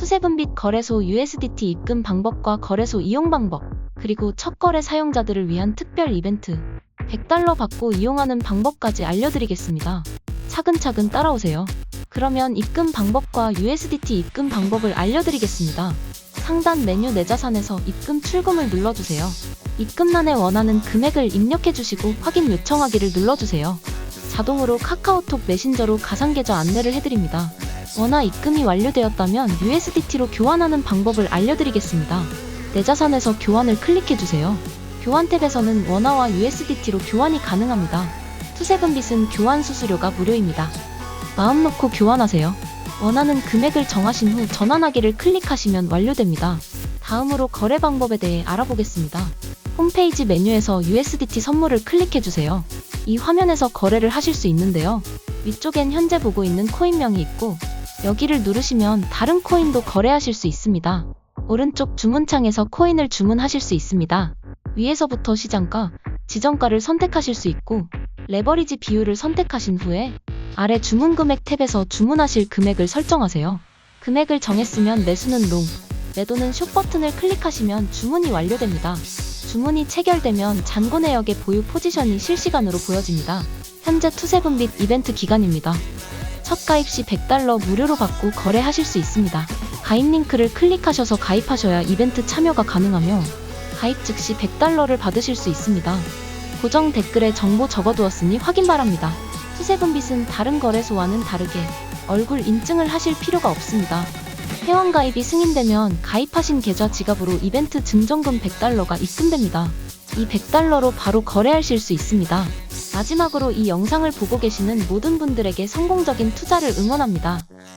투세분빛 거래소 USDT 입금 방법과 거래소 이용 방법, 그리고 첫 거래 사용자들을 위한 특별 이벤트, 100달러 받고 이용하는 방법까지 알려드리겠습니다. 차근차근 따라오세요. 그러면 입금 방법과 USDT 입금 방법을 알려드리겠습니다. 상단 메뉴 내 자산에서 입금 출금을 눌러주세요. 입금란에 원하는 금액을 입력해주시고 확인 요청하기를 눌러주세요. 자동으로 카카오톡 메신저로 가상계좌 안내를 해드립니다. 원화 입금이 완료되었다면 USDT로 교환하는 방법을 알려드리겠습니다. 내 자산에서 교환을 클릭해주세요. 교환 탭에서는 원화와 USDT로 교환이 가능합니다. 투세금빛은 교환 수수료가 무료입니다. 마음 놓고 교환하세요. 원하는 금액을 정하신 후 전환하기를 클릭하시면 완료됩니다. 다음으로 거래 방법에 대해 알아보겠습니다. 홈페이지 메뉴에서 USDT 선물을 클릭해주세요. 이 화면에서 거래를 하실 수 있는데요. 위쪽엔 현재 보고 있는 코인명이 있고 여기를 누르시면 다른 코인도 거래하실 수 있습니다. 오른쪽 주문창에서 코인을 주문하실 수 있습니다. 위에서부터 시장가, 지정가를 선택하실 수 있고 레버리지 비율을 선택하신 후에 아래 주문 금액 탭에서 주문하실 금액을 설정하세요. 금액을 정했으면 매수는 롱, 매도는 숏 버튼을 클릭하시면 주문이 완료됩니다. 주문이 체결되면 잔고 내역의 보유 포지션이 실시간으로 보여집니다. 현재 투세분빛 이벤트 기간입니다. 첫 가입 시 100달러 무료로 받고 거래하실 수 있습니다. 가입 링크를 클릭하셔서 가입하셔야 이벤트 참여가 가능하며 가입 즉시 100달러를 받으실 수 있습니다. 고정 댓글에 정보 적어두었으니 확인 바랍니다. 투세분빛은 다른 거래소와는 다르게 얼굴 인증을 하실 필요가 없습니다. 회원 가입이 승인되면 가입하신 계좌 지갑으로 이벤트 증정금 100달러가 입금됩니다. 이 100달러로 바로 거래하실 수 있습니다. 마지막으로 이 영상을 보고 계시는 모든 분들에게 성공적인 투자를 응원합니다.